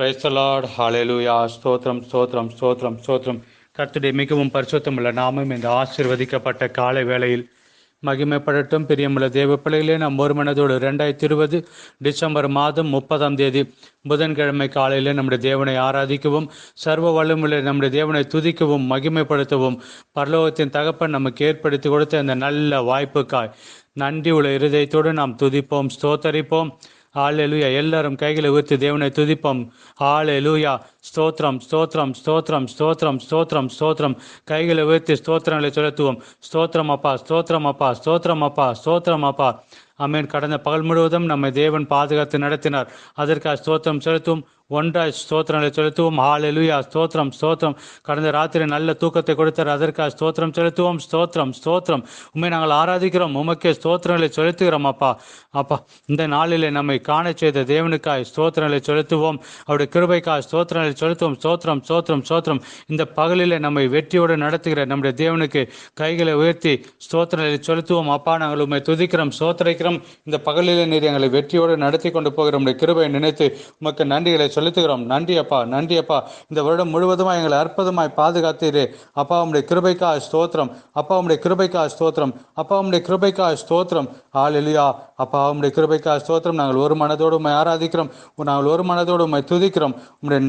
பிரைசலாட் hallelujah ஸ்தோத்திரம் ஸ்தோத்ரம் ஸ்தோத்ரம் ஸ்தோத்ரம் கர்த்துடைய மிகவும் பரிசுத்தமுள்ள நாமும் இந்த ஆசீர்வதிக்கப்பட்ட காலை வேளையில். மகிமைப்படட்டும். பிரியமுள்ள தேவ பிள்ளைகளே நம் ஒரு மனதோடு ரெண்டாயிரத்தி இருபது டிசம்பர் மாதம் முப்பதாம் தேதி புதன்கிழமை காலையில் நம்முடைய தேவனை ஆராதிக்கவும் சர்வ வல்லமுள்ள நம்முடைய தேவனை துதிக்கவும் மகிமைப்படுத்தவும் பரலோகத்தின் தகப்பன் நமக்கு ஏற்படுத்தி கொடுத்த இந்த நல்ல வாய்ப்புக்காய். நன்றி உள்ள இருதயத்தோடு நாம் துதிப்போம் ஸ்தோத்தரிப்போம். ஹalleluya எல்லாரும் கைகளை உயர்த்தி தேவனை துதிப்போம். ஹalleluya ஸ்தோத்திரம் ஸ்தோத்ரம் ஸ்தோத்ரம் ஸ்தோத்ரம் ஸ்தோத்ரம் ஸ்தோத்ரம் கைகளை உயர்த்தி ஸ்தோத்திரங்களை செலுத்துவோம். ஸ்தோத்திரம் அப்பா ஸ்தோத்திரம் அப்பா ஸ்தோத்திரம் அப்பா ஸ்தோத்திரம் அப்பா. அமீன் கடந்த பகல் முழுவதும் நம்மை தேவன் பாதுகாத்து நடத்தினார். அதற்காக ஸ்தோத்திரம் செலுத்துவோம். ஒன்றாய் ஸ்தோத்திரங்களை செலுத்துவோம். ஹாலெலுயா ஸ்தோத்திரம் ஸ்தோத்திரம். கடந்த ராத்திரி நல்ல தூக்கத்தை கொடுத்தார். அதற்காக ஸ்தோத்திரம் செலுத்துவோம். ஸ்தோத்திரம் ஸ்தோத்திரம். உண்மை நாங்கள் ஆராதிக்கிறோம். உமக்கே ஸ்தோத்திரங்களை செலுத்துகிறோம் அப்பா. அப்பா இந்த நாளிலே நம்மை காண செய்த தேவனுக்காய் ஸ்தோத்திரங்களை செலுத்துவோம். அவருடைய கிருபைக்காய் ஸ்தோத்திரங்களை செலுத்துவோம் சோத்திரம் சோத்திரம் சோத்திரம். இந்த பகலில் நம்மை வெற்றியோடு நடத்துகிற நம்முடைய தேவனுக்கு கைகளை உயர்த்தி ஸ்தோத்திரங்களை செலுத்துவோம். அப்பா நாங்கள் உண்மை துதிக்கிறோம் சோத்திரிக்கிறோம் இந்த பகலில் நீர் எங்களை வெற்றியோடு நடத்தி கொண்டு போகிற நம்முடைய கிருபையை நினைத்து உமக்கு நன்றிகளை செலுத்துகிறோம். நன்றி அப்பா நன்றி அப்பா. இந்த வருடம் முழுவதுமாய் எங்களை அற்புதமாய் பாதுகாத்தீரே. அப்பா உடைய கிருபைக்கா ஸ்தோத்திரம். அப்பா உடைய கிருபைக்கா ஸ்தோத்திரம். அப்பா உடைய கிருபைக்கா ஸ்தோத்திரம். ஆலிலியா அப்பா உடைய கிருபைக்கா ஸ்தோத்திரம். நாங்கள் ஒரு மனதோடு உண்மை ஆராதிக்கிறோம். நாங்கள் ஒரு மனதோடு உண்மை துதிக்கிறோம்.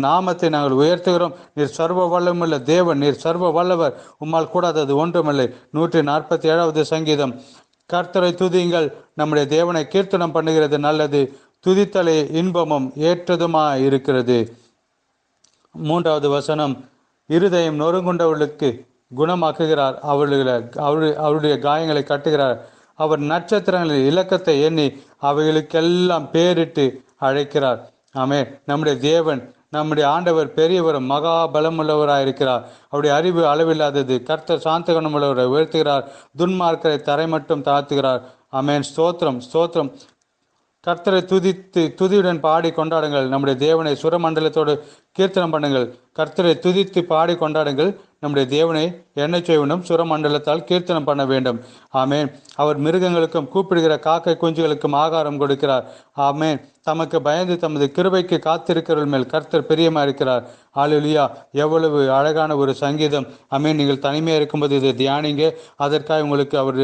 நாம நாமத்தை நாங்கள் உயர்த்துகிறோம். நீர் சர்வ வல்லமுள்ள தேவன் நீர் சர்வ வல்லவர். உம்மால் கூடாதது ஒன்றுமில்லை. நூற்றி நாற்பத்தி ஏழாவது சங்கீதம். கர்த்தரை துதியுங்கள். நம்முடைய தேவனை கீர்த்தனம் பண்ணுகிறது நல்லது. துதித்தலை இன்பமும் ஏற்றதுமா இருக்கிறது மூன்றாவது வசனம். இருதயம் நொறுங்குண்டவர்களுக்கு குணமாக்குகிறார். அவர்களை அவருடைய அவருடைய காயங்களை கட்டுகிறார். அவர் நட்சத்திரங்களில் இலக்கத்தை எண்ணி அவைகளுக்கெல்லாம் பேரிட்டு அழைக்கிறார். ஆமே நம்முடைய தேவன் நம்முடைய ஆண்டவர் பெரியவரும் மகா பலமுள்ளவராயிருக்கிறார் அவருடைய அறிவு அளவில்லாதது. கர்த்தர் சாந்த குணமுள்ளவரை உயர்த்துகிறார். துன்மார்க்கரை தரை மட்டும் தாழ்த்துகிறார். அமேன் ஸ்தோத்திரம் ஸ்தோத்திரம். கர்த்தரை துதித்து துதியுடன் பாடி கொண்டாடுங்கள். நம்முடைய தேவனை சுரமண்டலத்தோடு கீர்த்தனம் பண்ணுங்கள். கர்த்தரை துதித்து பாடி கொண்டாடுங்கள். நம்முடைய தேவனை எண்ணெய் செய்வனும் சுரமண்டலத்தால் கீர்த்தனம் பண்ண வேண்டும். ஆமேன். அவர் மிருகங்களுக்கும் கூப்பிடுகிற காக்கை குஞ்சுகளுக்கும் ஆகாரம் கொடுக்கிறார். ஆமேன். தமக்கு பயந்து தமது கிருபைக்கு காத்திருக்கிறவர்கள் மேல் கர்த்தர் பிரியமா இருக்கிறார். ஆளுலியா எவ்வளவு அழகான ஒரு சங்கீதம். ஆமேன். நீங்கள் தனிமையாக இருக்கும்போது இதை தியானிங்க. அதற்காக உங்களுக்கு அவர்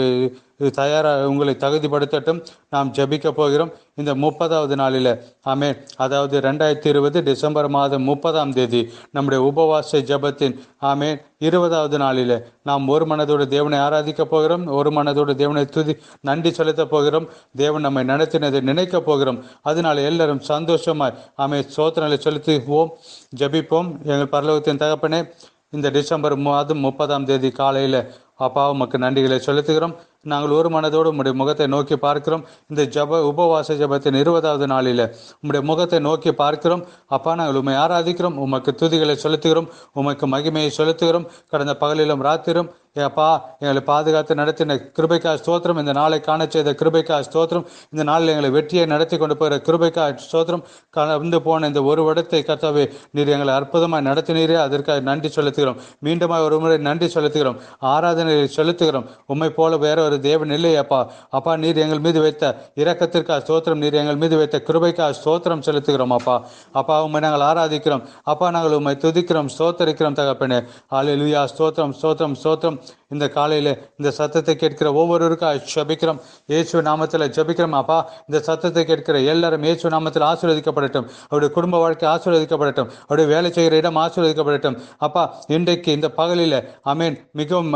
தயாராக உங்களை தகுதிப்படுத்தட்டும். நாம் ஜபிக்க போகிறோம். இந்த முப்பதாவது நாளில். ஆமே அதாவது ரெண்டாயிரத்தி இருபது டிசம்பர் மாதம் முப்பதாம் தேதி நம்முடைய உபவாச ஜபத்தின் ஆமே இருபதாவது நாளில் நாம் ஒரு மனதோடு தேவனை ஆராதிக்க போகிறோம் ஒரு மனதோடு தேவனை துதி நன்றி செலுத்த போகிறோம். தேவன் நம்மை நடத்தினதை நினைக்க போகிறோம். அதனால எல்லாரும் சந்தோஷமாய் ஆமே சோதனை செலுத்துவோம் ஜபிப்போம். எங்கள் பரலோகத்தின் தகப்பனே இந்த டிசம்பர் மாதம் முப்பதாம் தேதி காலையில் அப்பா உமக்கு நன்றிகளை செலுத்துகிறோம். நாங்கள் ஒரு மனதோடு உம்முடைய முகத்தை நோக்கி பார்க்கிறோம். இந்த ஜப உபவாச ஜபத்தின் இருபதாவது நாளில் உம்முடைய முகத்தை நோக்கி பார்க்கிறோம். அப்பா நாங்கள் உண்மை ஆராதிக்கிறோம். உமக்கு துதிகளை செலுத்துகிறோம். உமக்கு மகிமையை செலுத்துகிறோம். கடந்த பகலிலும் ராத்திரும் ஏப்பா எங்களை பாதுகாத்து நடத்தின கிருபைக்கா ஸ்தோத்திரம். இந்த நாளை காண செய்த கிருபைக்கா ஸ்தோத்திரம். இந்த நாளில் எங்களை வெற்றியை நடத்தி கொண்டு போகிற கிருபைக்கா ஸ்தோத்திரம். கலந்து போன இந்த ஒரு வருடத்தை கர்த்தாவே நீர் எங்களை அற்புதமாக நடத்தினீரே. அதற்காக நன்றி செலுத்துகிறோம். மீண்டுமாய் ஒரு முறை நன்றி செலுத்துகிறோம். ஆராதனையை செலுத்துகிறோம். உண்மை போல வேற ஒரு தேவன் இல்லை அப்பா. அப்பா நீர் எங்கள் மீது வைத்த இரக்கத்திற்கா ஸ்தோத்திரம். நீர் எங்கள் மீது வைத்த கிருபைக்கா ஸ்தோத்திரம் செலுத்துகிறோம் அப்பா. அப்பா உண்மை நாங்கள் ஆராதிக்கிறோம். அப்பா நாங்கள் உண்மை துதிக்கிறோம் ஸ்தோத்தரிக்கிறோம் தகப்பனே. ஆலை லுயா ஸ்தோத்திரம் ஸ்தோத்திரம் ஸ்தோத்திரம். இந்த காலையில் இந்த சத்தத்தை கேட்கிற ஒவ்வொருவருக்கும் ஜபிக்கிறோம். இயேசு நாமத்தில் ஜபிக்கிறோம் அப்பா. இந்த சத்தத்தை கேட்கிற எல்லாரும் இயேசு நாமத்தில் ஆசீர்வதிக்கப்படட்டும். அவருடைய குடும்ப வாழ்க்கை ஆசீர்வதிக்கப்படட்டும். அவருடைய வேலை செய்கிற இடம் ஆசீர்வதிக்கப்படட்டும். அப்பா இன்றைக்கு இந்த பகலில் அமீன் மிகவும்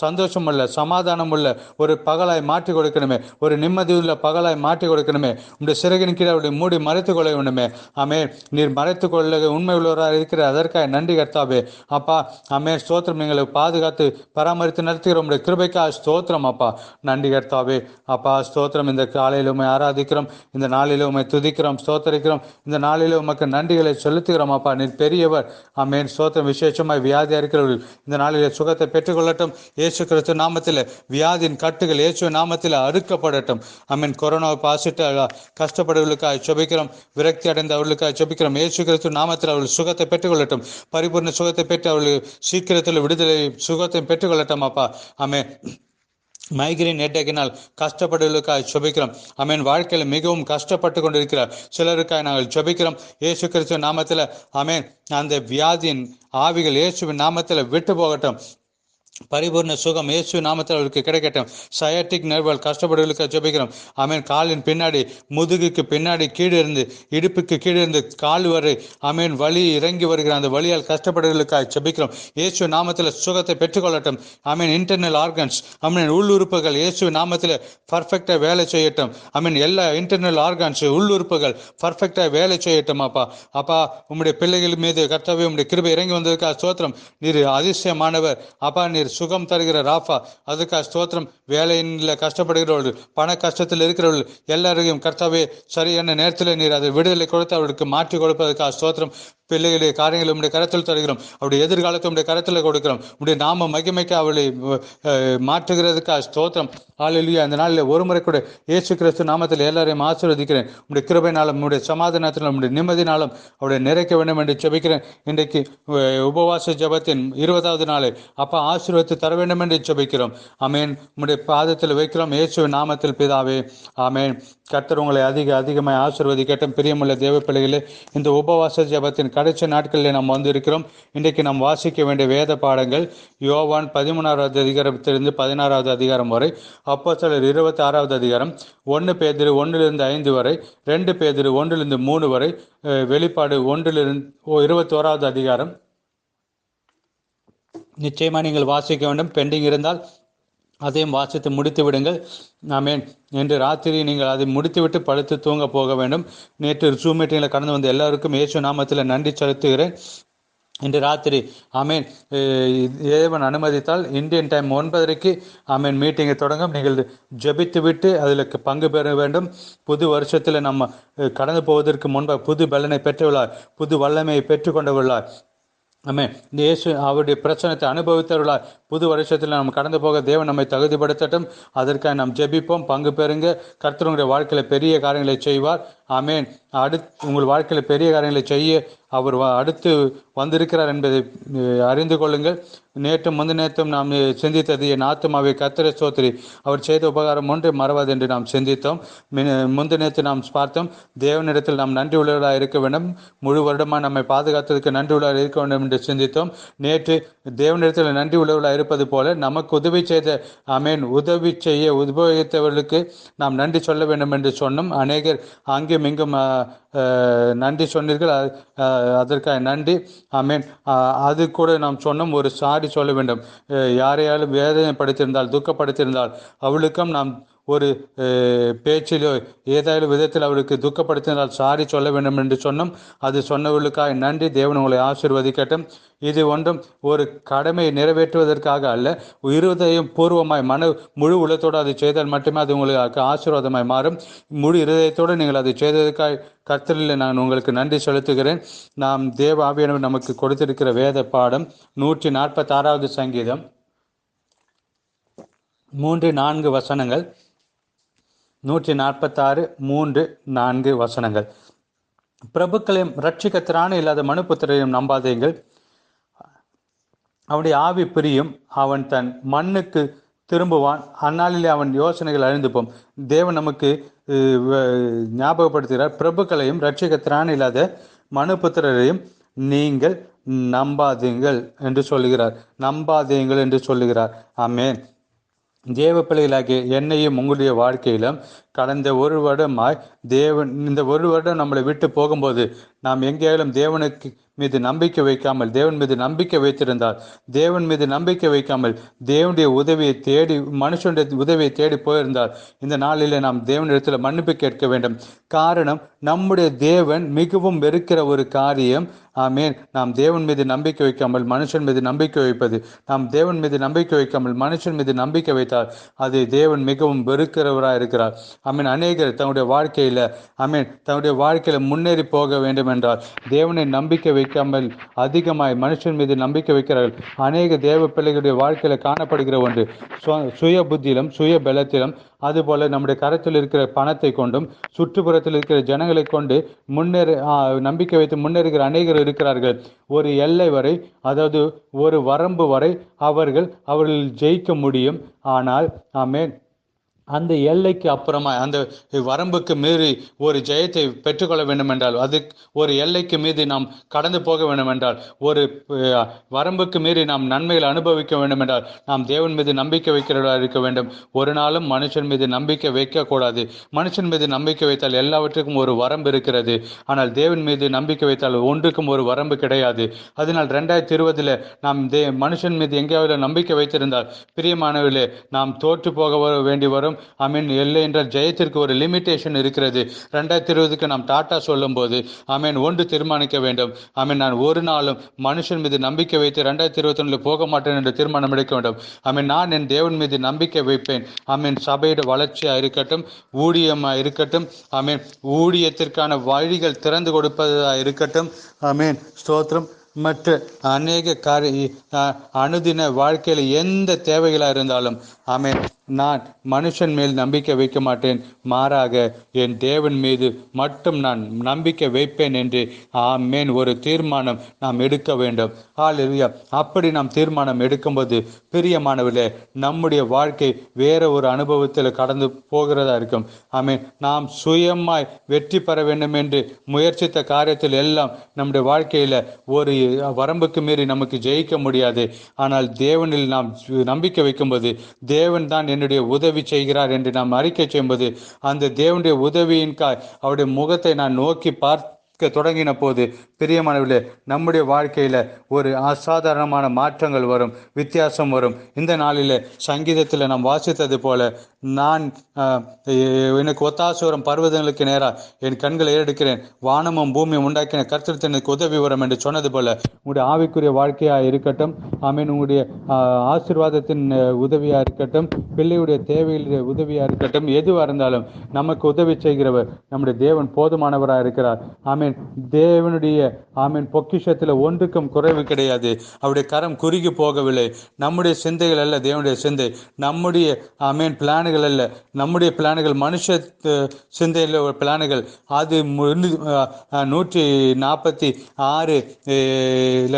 சந்தோஷம் உள்ள சமாதானம் உள்ள ஒரு பகலாய் மாற்றி கொடுக்கணுமே. ஒரு நிம்மதி உள்ள பகலாய் மாற்றி கொடுக்கணுமே. உடைய சிறகின் கீழே அவருடைய மூடி மறைத்து கொள்ள வேண்டுமே. ஆமே நீர் மறைத்து கொள்ள உண்மை உள்ளவராக இருக்கிற அதற்காக நன்றி கர்த்தாவே. அப்பா அமே ஸ்தோத்திரம். எங்களை பாதுகாத்து பராமரித்து நடத்துகிற உடைய கிருபைக்கா ஸ்தோத்திரம் அப்பா. நன்றி கர்த்தாவே. அப்பா ஸ்தோத்திரம். இந்த காலையில் உண்மை ஆராதிக்கிறோம். இந்த நாளில் உண்மை துதிக்கிறோம் ஸ்தோத்தரிக்கிறோம். இந்த நாளில் உமக்கு நன்றிகளை செலுத்துகிறோம் அப்பா. நீர் பெரியவர். ஆமேன். ஸ்தோத்திரம் விசேஷமாய் வியாதியாக இருக்கிறவர்கள் இந்த நாளில் சுகத்தை பெற்றுக்கொள்ளட்டும். இயேசு கிறிஸ்து நாமத்தில் வியாதியின் கட்டுகள் இயேசு நாமத்தில் அறுக்கப்படட்டும். அமீன் கொரோனாவை பாசிட்டு கஷ்டப்படுவர்களுக்காக செபிக்கிறோம் விரக்தி அடைந்த அவர்களுக்காக செபிக்கிறோம் இயேசு கிறிஸ்து நாமத்தில் அவர்கள் சுகத்தை பெற்றுக்கொள்ளட்டும். பரிபூர்ண சுகத்தை பெற்று அவர்கள் சீக்கிரத்தில் விடுதலை சுகத்தை பெற்றுக்கொள்ளட்டும் அப்பா ஆமே மைக்ரைன் ஹெட்டேக்கினால் கஷ்டப்படுவதற்காக சுபிக்கிறோம் அமேன் வாழ்க்கையில் மிகவும் கஷ்டப்பட்டு கொண்டிருக்கிறார் சிலருக்காக நாங்கள் சுபிக்கிறோம் இயேசு கிறிஸ்துவ நாமத்தில் அமேன் அந்த வியாதியின் ஆவிகள் இயேசுவின் நாமத்தில் விட்டு போகட்டும். பரிபூர்ண சுகம் இயேசு நாமத்தில் அவருக்கு கிடைக்கட்டும். சயாட்டிக் நர்வல் கஷ்டப்படுவதற்கு ஜெபிக்கிறோம். அமேன் காலின் பின்னாடி முதுகுக்கு பின்னாடி கீழே இருந்து இடுப்புக்கு கீழே இருந்து கால் வரை அமேன் வலி இறங்கி வருகிற அந்த வழியால் கஷ்டப்படுவதற்காக ஜெபிக்கிறோம். இயேசு நாமத்தில் சுகத்தை பெற்றுக்கொள்ளட்டும். அமேன் இன்டர்னல் ஆர்கன்ஸ் அமேன் உள்ளுறுப்புகள் இயேசு நாமத்தில் பர்ஃபெக்டாக வேலை செய்யட்டும். அமீன் எல்லா இன்டர்னல் ஆர்கன்ஸ் உள்ளுறுப்புகள் பர்ஃபெக்டாக வேலை செய்யட்டும் அப்பா. அப்பா உம்முடைய பிள்ளைகள் மீது கர்த்தவே உம்முடைய கிருபை இறங்கி வந்ததுக்காக சோத்திரம் நீர் அதிசயமானவர். அப்பா நீர் சுகம் தருகிற ராஃபா அதுக்காக ஸ்தோத்திரம். வேலையில் கஷ்டப்படுகிறவர்கள் பண கஷ்டத்தில் இருக்கிறவர்கள் எல்லாரையும் கர்த்தாவே சரியான நேரத்தில் நீர் அதை விடுதலை கொடுத்து அவர்களுக்கு மாற்றி கொடுப்பதற்காக ஸ்தோத்திரம். பிள்ளைகளுடைய காரியங்களை உடைய கரத்தில் தருகிறோம். அவருடைய எதிர்காலத்தை உடைய கரத்தில் கொடுக்கிறோம். உடைய நாம மகிமைக்கு அவளை மாற்றுகிறதுக்கா மாற்றுகிறதுக்காக ஸ்தோத்திரம். ஆளிலேயே அந்த நாளில் ஒரு முறை கூட இயேசு கிறிஸ்து நாமத்தில் எல்லாரையும் ஆசீர்வதிக்கிறேன். உடைய கிருபைனாலும் உடைய சமாதானத்திலும் உடைய நிம்மதினாலும் அவருடைய நிறைக்க வேண்டும் என்று ஜெபிக்கிறேன். இன்றைக்கு உபவாச ஜெபத்தின் இருபதாவது நாளை அப்பா ஆசீர்வதித்து தர வேண்டும் என்று ஜெபிக்கிறோம். அமேன் உடைய பாதத்தில் வைக்கிறோம். இயேசுவின் நாமத்தில் பிதாவே. ஆமேன். கர்த்தர் உங்களை அதிக அதிகமாக ஆசீர்வதிக்கட்டும். பிரியமுள்ள தேவ பிள்ளைகளே இந்த உபவாச ஜெபத்தின் கடைசி நாட்களில் நாம் வந்திருக்கிறோம். இன்றைக்கு நாம் வாசிக்க வேண்டிய வேத பாடங்கள் யோவான் பதிமூணாவது அதிகாரத்திலிருந்து பதினாறாவது அதிகாரம் வரை அப்போ சிலர் இருபத்தி ஆறாவது அதிகாரம் ஒன்று பேதிரு ஒன்றிலிருந்து ஐந்து வரை ரெண்டு பேதிரு ஒன்றிலிருந்து மூணு வரை வெளிப்பாடு ஒன்றிலிருந்து ஓ இருபத்தி ஓராவது அதிகாரம். நிச்சயமாக நீங்கள் வாசிக்க வேண்டும். பெண்டிங் இருந்தால் அதையும் வாசித்து முடித்து விடுங்கள். ஆமேன். இன்று ராத்திரி நீங்கள் அதை முடித்துவிட்டு படுத்து தூங்க போக வேண்டும். நேற்று ஜூம் மீட்டிங்கில் கடந்து வந்த எல்லாருக்கும் இயேசு நாமத்தில் நன்றி செலுத்துகிறேன். இன்று ராத்திரி. ஆமீன். அஹ் தேவன் அனுமதித்தால் இந்தியன் டைம் ஒன்பதரைக்கு ஆமீன் மீட்டிங்கை தொடங்கும். நீங்கள் ஜபித்து விட்டு அதில் பங்கு பெற வேண்டும். புது வருஷத்தில் நம்ம கடந்து போவதற்கு முன்பாக புது பலனை பெற்றுள்ளார் புது வல்லமையை பெற்றுக்கொண்டுள்ளார் ஆமே இயேசு அவருடைய பிரச்சனத்தை அனுபவித்தவர்களார் புது வருஷத்தில் நாம் கடந்து போக தேவன் நம்மை தகுதிப்படுத்தட்டும். அதற்காக நாம் ஜெபிப்போம். பங்கு பெறுங்க. கர்த்தருடைய வாழ்க்கையில் பெரிய காரியங்களை செய்வார். ஆமேன். அடுத்து உங்கள் வாழ்க்கையில் பெரிய காரியங்களை செய்ய அவர் அடுத்து வந்திருக்கிறார் என்பதை அறிந்து கொள்ளுங்கள். நேற்று முந்து நேற்றும் நாம் சிந்தித்தது என் ஆத்மாவை கத்திர சோத்திரி அவர் செய்த உபகாரம் ஒன்று மறவாது என்று நாம் சிந்தித்தோம். மின- முந்து நேற்று நாம் பார்த்தோம். தேவனிடத்தில் நாம் நன்றி உள்ளவர்களாக இருக்க வேண்டும். முழு வருடமாக நம்மை பாதுகாத்ததுக்கு நன்றி உள்ளவராக இருக்க வேண்டும் என்று சிந்தித்தோம். நேற்று தேவனிடத்தில் நன்றி உள்ளவர்களாக இருப்பது போல நமக்கு உதவி செய்த அமேன் உதவி செய்ய உபயோகித்தவர்களுக்கு நாம் நன்றி சொல்ல வேண்டும் என்று சொன்னோம். அநேகர் அங்கும் இங்கும் நன்றி சொன்னீர்கள். அதற்காக நன்றி. அமேன் அது கூட நாம் சொன்னோம். ஒரு சாடி சொல்ல வேண்டும். யாரையாலும் வேதனைப்படுத்தியிருந்தால் துக்கப்படுத்தியிருந்தால் அவளுக்கும் நாம் ஒரு பேச்சிலோ ஏதாவது விதத்தில் அவளுக்கு துக்கப்படுத்தினால் சாரி சொல்ல வேண்டும் என்று சொன்னோம். அது சொன்னவர்களுக்காக நன்றி. தேவன் உங்களை ஆசீர்வதிக்கட்டும். இது ஒன்றும் ஒரு கடமையை நிறைவேற்றுவதற்காக அல்ல. இருதயம் பூர்வமாய் மன முழு உள்ளத்தோடு அதை செய்தால் மட்டுமே அது உங்களுக்கு ஆசீர்வாதமாய் மாறும். முழு இருதயத்தோடு நீங்கள் அதை செய்ததற்காக கர்த்தரில் நான் உங்களுக்கு நன்றி செலுத்துகிறேன். நாம் தேவ ஆவியானவர் நமக்கு கொடுத்திருக்கிற வேத பாடம் நூற்றி நாற்பத்தாறாவது சங்கீதம். மூன்று நான்கு வசனங்கள். நூற்றி நாற்பத்தாறு மூன்று நான்கு வசனங்கள். பிரபுக்களையும் ரட்சிக்க திராணி இல்லாத மனுபுத்திரையும் நம்பாதீங்கள் அவனுடைய ஆவி பிரியும். அவன் தன் மண்ணுக்கு திரும்புவான். அந்நாளிலே அவன் யோசனைகள் அழிந்துப்போம் தேவன் நமக்கு வ- ஞாபகப்படுத்துகிறார். பிரபுக்களையும் ரட்சிக்க திராணி இல்லாத மனுபுத்திரரையும் நீங்கள் நம்பாதீங்கள் என்று சொல்லுகிறார். நம்பாதீங்கள் என்று சொல்லுகிறார். ஆமென். தேவ பிள்ளைகளாகிய என்னையும் உங்களுடைய வாழ்க்கையிலும் கடந்த ஒரு வருடமாய் தேவன் இந்த ஒரு வருடம் நம்மளை விட்டு போகும்போது நாம் எங்கேயாலும் தேவனுக்கு மீது நம்பிக்கை வைக்காமல் தேவன் மீது நம்பிக்கை வைத்திருந்தால் தேவன் மீது நம்பிக்கை வைக்காமல் தேவனுடைய உதவியை தேடி மனுஷனுடைய உதவியை தேடி போயிருந்தால் இந்த நாளிலே நாம் தேவனிடத்தில் மன்னிப்பு கேட்க வேண்டும். காரணம் நம்முடைய தேவன் மிகவும் வெறுக்கிற ஒரு காரியம். ஆமேன். நாம் தேவன் மீது நம்பிக்கை வைக்காமல் மனுஷன் மீது நம்பிக்கை வைப்பது. நாம் தேவன் மீது நம்பிக்கை வைக்காமல் மனுஷன் மீது நம்பிக்கை வைத்தால் அது தேவன் மிகவும் வெறுக்கிறவராக இருக்கிறார் ஆமீன். அநேகர் தன்னுடைய வாழ்க்கையில் ஐ மீன் தன்னுடைய வாழ்க்கையில் முன்னேறி போக வேண்டும் என்றார் தேவனை நம்பிக்கை வைக்காமல் அதிகமாய் மனுஷன் மீது நம்பிக்கை வைக்கிறார்கள். அநேக தேவ பிள்ளைகளுடைய வாழ்க்கையில் காணப்படுகிற ஒன்று சு- சுய புத்தியிலும் சுய பலத்திலும் அதுபோல நம்முடைய கரத்தில் இருக்கிற பணத்தை கொண்டும் சுற்றுப்புறத்தில் இருக்கிற ஜனங்களை கொண்டு முன்னேற நம்பிக்கை வைத்து முன்னேறுகிற அநேகர் இருக்கிறார்கள். ஒரு எல்லை வரை அதாவது ஒரு வரம்பு வரை அவர்கள் அவர்கள் ஜெயிக்க முடியும். ஆனால் ஆமேன். அந்த எல்லைக்கு அப்புறமா அந்த வரம்புக்கு மீறி ஒரு ஜெயத்தை பெற்றுக்கொள்ள வேண்டும் என்றால் அது ஒரு எல்லைக்கு மீறி நாம் கடந்து போக வேண்டும் என்றால் ஒரு வரம்புக்கு மீறி நாம் நன்மைகளை அனுபவிக்க வேண்டும் என்றால் நாம் தேவன் மீது நம்பிக்கை வைக்கிறவர்களாக இருக்க வேண்டும். ஒரு நாளும் மனுஷன் மீது நம்பிக்கை வைக்கக்கூடாது. மனுஷன் மீது நம்பிக்கை வைத்தால் எல்லாவற்றுக்கும் ஒரு வரம்பு இருக்கிறது. ஆனால் தேவன் மீது நம்பிக்கை வைத்தால் ஒன்றுக்கும் ஒரு வரம்பு கிடையாது. அதனால் ரெண்டாயிரத்தி இருபதில் நாம் தே மனுஷன் மீது எங்கேயாவது நம்பிக்கை வைத்திருந்தால் பிரியமானவர்களே நாம் தோற்று போக வேண்டி வரும். ஐ மீன் இல்லை என்றால் ஜெயத்திற்கு ஒரு லிமிட்டேஷன் இருக்கிறது. ரெண்டாயிரத்தி இருபதுக்கு நாம் டாட்டா சொல்லும்போது ஐ மீன் ஒன்று தீர்மானிக்க வேண்டும். ஐ மீன் நான் ஒரு நாளும் மனுஷன் மீது நம்பிக்கை வைத்து ரெண்டாயிரத்தி இருபத்தி ஒன்றில் போக மாட்டேன் என்று தீர்மானம் எடுக்க வேண்டும். ஐ மீன் நான் என் தேவன் மீது நம்பிக்கை வைப்பேன். ஐ மீன் சபையோட வளர்ச்சியாக இருக்கட்டும் ஊழியமாக இருக்கட்டும் ஐ மீன் ஊழியத்திற்கான வழிகள் திறந்து கொடுப்பதாக இருக்கட்டும் ஐ மீன் ஸ்தோத்திரம். மற்ற அநேக காரிய அனுதின வாழ்க்கையில் எந்த தேவைகளாக இருந்தாலும் ஆமென் நான் மனுஷன் மேல் நம்பிக்கை வைக்க மாட்டேன். மாறாக என் தேவன் மீது மட்டும் நான் நம்பிக்கை வைப்பேன் என்று ஆமேன். ஒரு தீர்மானம் நாம் எடுக்க வேண்டும். ஆலியா அப்படி நாம் தீர்மானம் எடுக்கும்போது பிரியமானவர்களே நம்முடைய வாழ்க்கை வேற ஒரு அனுபவத்தில் கடந்து போகிறதா இருக்கும். ஆமீன் நாம் சுயமாய் வெற்றி பெற வேண்டும் என்று முயற்சித்த காரியத்தில் எல்லாம் நம்முடைய வாழ்க்கையில் ஒரு வரம்புக்கு மீறி நமக்கு ஜெயிக்க முடியாது. ஆனால் தேவனில் நாம் நம்பிக்கை வைக்கும்போது தேவன் தான் என்னுடைய உதவி செய்கிறார் என்று நாம் அறிக்கை செய்யும்போது அந்த தேவனுடைய உதவியின் காய் அவருடைய முகத்தை நான் நோக்கி பார்த்து தொடங்கின போது பிரியமானவர்களே நம்முடைய வாழ்க்கையில் ஒரு அசாதாரணமான மாற்றங்கள் வரும் வித்தியாசம் வரும். இந்த நாளில் சங்கீதத்தில் நாம் வாசித்தது போல நான் எனக்கு ஒத்தாசு வரும் பர்வதங்களுக்கு நேராக என் கண்களை ஏறெடுக்கிறேன். வானமும் பூமியும் உண்டாக்கின கர்த்தர் உதவி வரும் என்று சொன்னது போல உங்களுடைய ஆவிக்குரிய வாழ்க்கையாக இருக்கட்டும் ஆமீன் உங்களுடைய ஆசிர்வாதத்தின் ஆசீர்வாதத்தின் இருக்கட்டும் பிள்ளையுடைய தேவையில் உதவியாக இருக்கட்டும் எதுவாக இருந்தாலும் நமக்கு உதவி செய்கிறவர் நம்முடைய தேவன் போதுமானவராக இருக்கிறார். ஆமீன். தேவனுடைய ஆமீன் பொக்கிஷத்தில் ஒன்றுக்கும் குறைவு கிடையாது. அவருடைய கரம் குறுகி போகவில்லை. நம்முடைய சிந்தைகள் அல்ல தேவனுடைய சிந்தை. நம்முடைய ஆமீன் பிளானுகள் அல்ல. நம்முடைய பிளானுகள் மனுஷ சிந்தையில் ஒரு பிளானுகள். அது நூற்றி நாற்பத்தி ஆறு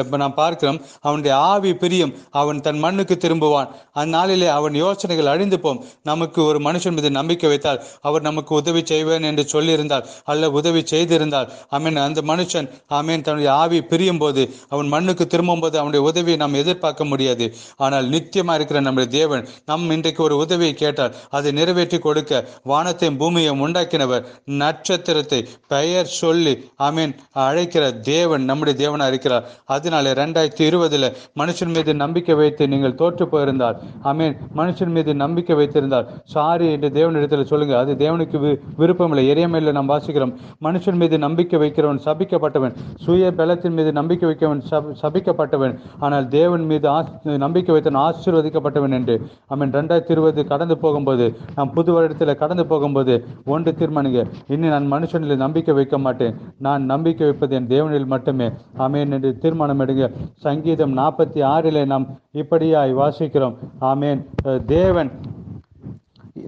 இப்போ நாம் பார்க்கிறோம். அவனுடைய ஆவி பிரியும். அவன் தன் மண்ணுக்கு திரும்புவான். அந்நாளிலே அவன் யோசனைகள் அழிந்து போம். நமக்கு ஒரு மனுஷன் மீது நம்பிக்கை வைத்தால் அவர் நமக்கு உதவி செய்வேன் என்று சொல்லியிருந்தால் அல்ல உதவி செய்திருந்தால் ஆமீன். அந்த மனுஷன் ஆமீன் தன்னுடைய ஆவி பிரியும் போது அவன் மண்ணுக்கு திரும்பும் போது அவனுடைய உதவியை நாம் எதிர்பார்க்க முடியாது. ஆனால் நித்தியமா இருக்கிற நம்முடைய தேவன் நம் இன்றைக்கு ஒரு உதவியை கேட்டால் அதை நிறைவேற்றி கொடுக்க வானத்தையும் பூமியையும் உண்டாக்கினவர் நட்சத்திரத்தை பெயர் சொல்லி ஆமீன் அழைக்கிற தேவன் நம்முடைய தேவனா இருக்கிறார். அதனால ரெண்டாயிரத்தி இருபதுல மனுஷன் மீது நம்பிக்கை வைத்து நீங்கள் தோற்று போயிருந்தால் ஆமீன் மனுஷன் மீது நம்பிக்கை வைத்திருந்தால் சாரி என்று தேவனிடத்தில் சொல்லுங்க. அது தேவனுக்கு விருப்பமில்லை எரியமையில் நாம் வாசிக்கிறோம். மனுஷன் மீது நம்பிக்கை வைக்கிறவன் சபிக்கப்பட்டவன். சுய பலத்தின் மீது நம்பிக்கை வைக்கவன் சப- சபிக்கப்பட்டவன். ஆனால் தேவன் மீது நம்பிக்கை வைத்தவன் ஆசீர்வதிக்கப்பட்டவன் என்று. அவன் ரெண்டாயிரத்தி இருபது கடந்து போகும்போது நாம் புது வருடத்தில் கடந்து போகும்போது ஒன்று தீர்மானிங்க. இனி நான் மனுஷனில் நம்பிக்கை வைக்க மாட்டேன். நான் நம்பிக்கை வைப்பது என் தேவனில் மட்டுமே. ஆமேன் என்று தீர்மானம் எடுங்க. சங்கீதம் நாற்பத்தி ஆறிலே நாம் இப்படியாய் வாசிக்கிறோம். ஆமேன். தேவன்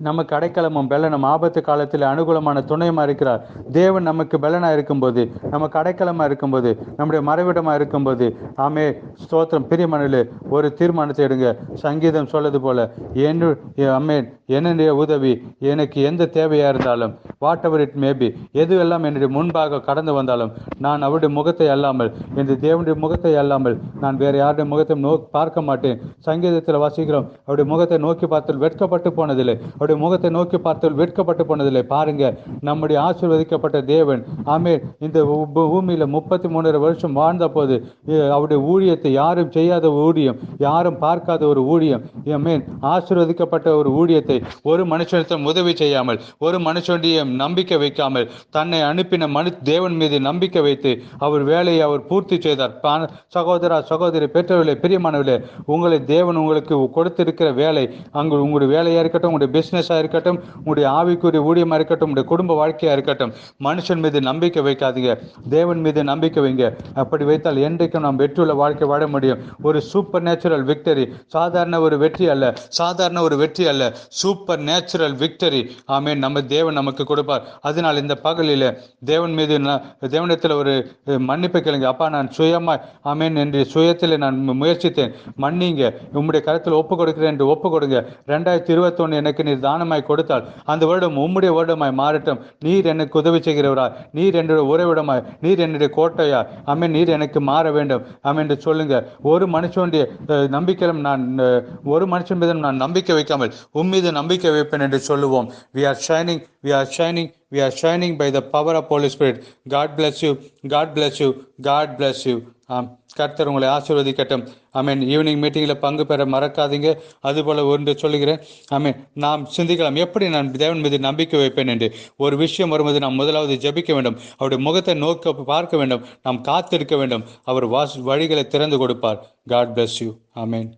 நமக்கு அடைக்கலமும் பலனும் ஆபத்து காலத்தில் அனுகூலமான துணையுமா இருக்கிறார்? தேவன் நமக்கு பெலனா இருக்கும்போது நமக்கு அடைக்கலமா இருக்கும்போது நம்முடைய மறைவிடமா இருக்கும்போது ஆமே ஸ்தோத்திரம். பிரியமனில் ஒரு தீர்மானத்தை எடுங்க. சங்கீதம் சொல்லது போல என்ன அம்மேன் என்னுடைய உதவி எனக்கு எந்த தேவையா இருந்தாலும் வாட் எவர் இட் மேபி எதுவெல்லாம் என்னுடைய முன்பாக கடந்து வந்தாலும் நான் அவருடைய முகத்தை அல்லாமல் என் தேவனுடைய முகத்தை அல்லாமல் நான் வேறு யாருடைய முகத்தை நோ பார்க்க மாட்டேன். சங்கீதத்தில் வாசிக்கிறோம் அவருடைய முகத்தை நோக்கி பார்த்தால் வெட்கப்பட்டு போனதில்லை. அவருடைய முகத்தை நோக்கி பார்த்தால் வெட்கப்பட்டு போனதில்லை. பாருங்க நம்முடைய ஆசீர்வதிக்கப்பட்ட தேவன். ஆமே இந்த பூமியில் முப்பத்தி மூணரை வருஷம் வாழ்ந்த போது அவருடைய ஊழியத்தை யாரும் செய்யாத ஊழியம் யாரும் பார்க்காத ஒரு ஊழியம். மீன் ஆசீர்வதிக்கப்பட்ட ஒரு ஊழியத்தை ஒரு மனுஷனிடம் உதவி செய்யாமல் ஒரு மனுஷனுடைய நம்பிக்கை வைக்காமல் தன்னை அனுப்பின மனு தேவன் மீது நம்பிக்கை வைத்து அவர் வேலையை அவர் பூர்த்தி செய்தார். சகோதரா சகோதரி பெற்றவர்களே பிரியமானவர்களே உங்களை தேவன் உங்களுக்கு கொடுத்திருக்கிற வேலை அங்கு உங்களுடைய வேலையா இருக்கட்டும் உங்களுடைய பிஸ்னஸாக இருக்கட்டும் உங்களுடைய ஆவிக்குரிய ஊழியமாக இருக்கட்டும் உங்களுடைய குடும்ப வாழ்க்கையா இருக்கட்டும் மனுஷன் மீது நம்பிக்கை வைக்காதீங்க. தேவன் மீது நம்பிக்கை வைங்க. அப்படி வைத்தால் என்றைக்கும் நாம் வெற்றியுள்ள வாழ்க்கை வாழ முடியும். ஒரு சூப்பர் நேச்சுரல் விக்டரி சாதாரண ஒரு வெற்றி அல்ல சாதாரண ஒரு வெற்றி அல்ல சூப்பர் நேச்சுரல் விக்டரி ஆமே நம்ம தேவன் நமக்கு கொடுப்பார். அதனால் இந்த பகலில் தேவன் மீது ந- தேவனிடத்தில் ஒரு மன்னிப்பு கேளுங்க. அப்பா நான் சுயமாய் ஆமேன் என்று சுயத்தில் நான் முயற்சித்தேன். மன்னிங்க. உம்முடைய கருத்தில் ஒப்பு கொடுக்கிறேன் என்று ஒப்பு கொடுங்க ரெண்டாயிரத்தி இருபத்தொன்று எனக்கு நீர் தானமாய் கொடுத்தால் அந்த வருடம் உம்முடைய வருடமாய் மாறட்டும். நீர் எனக்கு உதவி செய்கிறவரா நீர் என்னுடைய உறவிடமாய் நீர் என்னுடைய கோட்டையா ஆமேன். நீர் எனக்கு மாற வேண்டும். ஆமென் என்று சொல்லுங்க. ஒரு மனுஷனுடைய நம்பிக்கையிலும் நான் ஒரு மனுஷன் மீதும் நான் நம்பிக்கை வைக்காமல் உன் மீது நம்பிக்கை வைப்பேன் என்று சொல்லுவோம். We are shining we are shining shining we are shining by the power of holy spirit. God bless you. God bless you. God bless you. கர்த்தர் உங்களை ஆசீர்வதிக்கட்டும். ஆமென் ஈவினிங் மீட்டிங்கில் பங்கு பெற மறக்காதீங்க. அதுபோல் ஒன்று சொல்லுகிறேன். ஆமென் நாம் சிந்திக்கலாம். எப்படி நான் தேவன் மீது நம்பிக்கை வைப்பேன் என்று. ஒரு விஷயம் வரும்போது நாம் முதலாவது ஜெபிக்க வேண்டும். அவருடைய முகத்தை நோக்க பார்க்க வேண்டும். நாம் காத்திருக்க வேண்டும். அவர் வாஸ் வழிகளை திறந்து கொடுப்பார். God bless you amen